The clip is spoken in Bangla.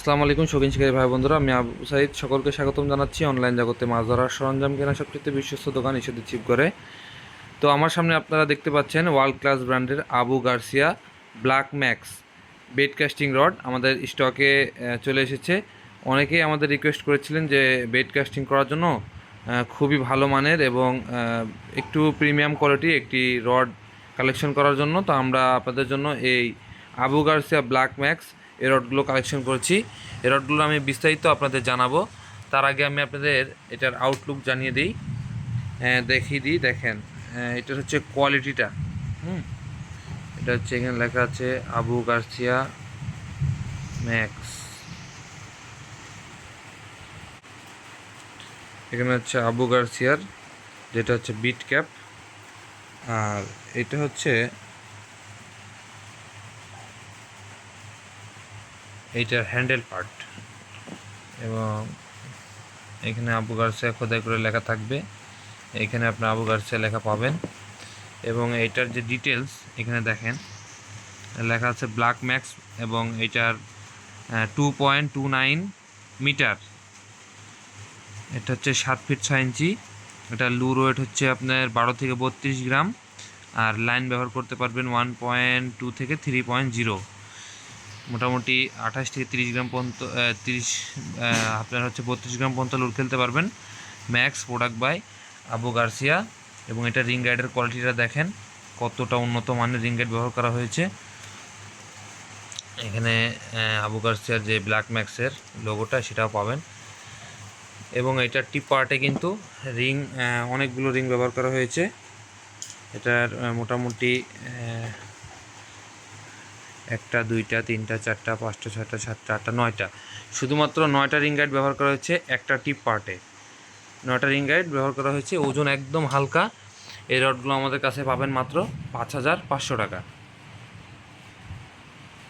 আসসালামু আলাইকুম শৌখিন শিকারী ভাই বন্ধুরা, আমি আবু সাইদ। সকলকে স্বাগতম জানাচ্ছি অনলাইন জগতে মাছ ধরার সরঞ্জাম কেনা সবচেয়ে বিশ্বস্ত দোকান ইস্যুদি চিপ করে তো আমার সামনে আপনারা দেখতে পাচ্ছেন ওয়ার্ল্ড ক্লাস ব্র্যান্ডের Abu Garcia Black Max bait casting rod আমাদের স্টকে চলে এসেছে। অনেকেই আমাদের রিকোয়েস্ট করেছিলেন যে বেড কাস্টিং করার জন্য খুবই ভালো মানের এবং একটু প্রিমিয়াম কোয়ালিটি একটি রড কালেকশন করার জন্য। তো আমরা আপনাদের জন্য এই আবু গার্সিয়া ব্ল্যাক ম্যাক্স এই রডগুলো কালেকশন করেছি। এই রডগুলো আমি বিস্তারিত আপনাদের জানাব। তার আগে আমি আপনাদের এটার আউটলুক জানিয়ে দিই। হ্যাঁ, দেখিয়ে দিই দেখেন। হ্যাঁ, এটার হচ্ছে কোয়ালিটিটা হুম এটা হচ্ছে এখানে লেখা আছে আবু গার্সিয়া ম্যাক্স। এখানে হচ্ছে আবু গার্সিয়ার যেটা হচ্ছে বিট ক্যাপ। আর এটা হচ্ছে এইটার হ্যান্ডেল পার্ট। এবং এখানে আবু গার্সিয়া খোদাই করে লেখা থাকবে। এখানে আপনি আবু গার্সিয়া লেখা পাবেন। এবং এইটার যে ডিটেলস এখানে দেখেন, লেখা আছে ব্ল্যাক ম্যাক্স এবং এটার two point two nine meter. এটা হচ্ছে সাত ফিট ছয় ইঞ্চি। এটা লুর ওয়েট হচ্ছে আপনার বারো থেকে বত্রিশ গ্রাম। আর লাইন ব্যবহার করতে পারবেন ওয়ান পয়েন্ট টু থেকে থ্রি পয়েন্ট জিরো মোটামুটি আঠাশ থেকে তিরিশ গ্রাম পর্যন্ত তিরিশ আপনার হচ্ছে বত্রিশ গ্রাম পর্যন্ত লুর খেলতে পারবেন। Max product by Abu Garcia এবং এটা রিং গাইডের কোয়ালিটিটা দেখেন, কতটা উন্নত মানের রিং গাইড ব্যবহার করা হয়েছে। এখানে আবু গার্সিয়ার যে ব্ল্যাক ম্যাক্সের লোগোটা সেটাও পাবেন। এবং এটার টিপ পার্টে কিন্তু রিং অনেকগুলো রিং ব্যবহার করা হয়েছে। এটার মোটামুটি একটা, দুইটা, তিনটা, চারটা, পাঁচটা, ছয়টা, সাতটা, আটটা, নয়টা। শুধুমাত্র নয়টা রিং গাইড ব্যবহার করা হয়েছে একটা টিপ পার্টে। নয়টা রিং গাইড ব্যবহার করা হয়েছে, ওজন একদম হালকা। এই রডগুলো আমাদের কাছে পাবেন মাত্র পাঁচ হাজার পাঁচশো টাকা।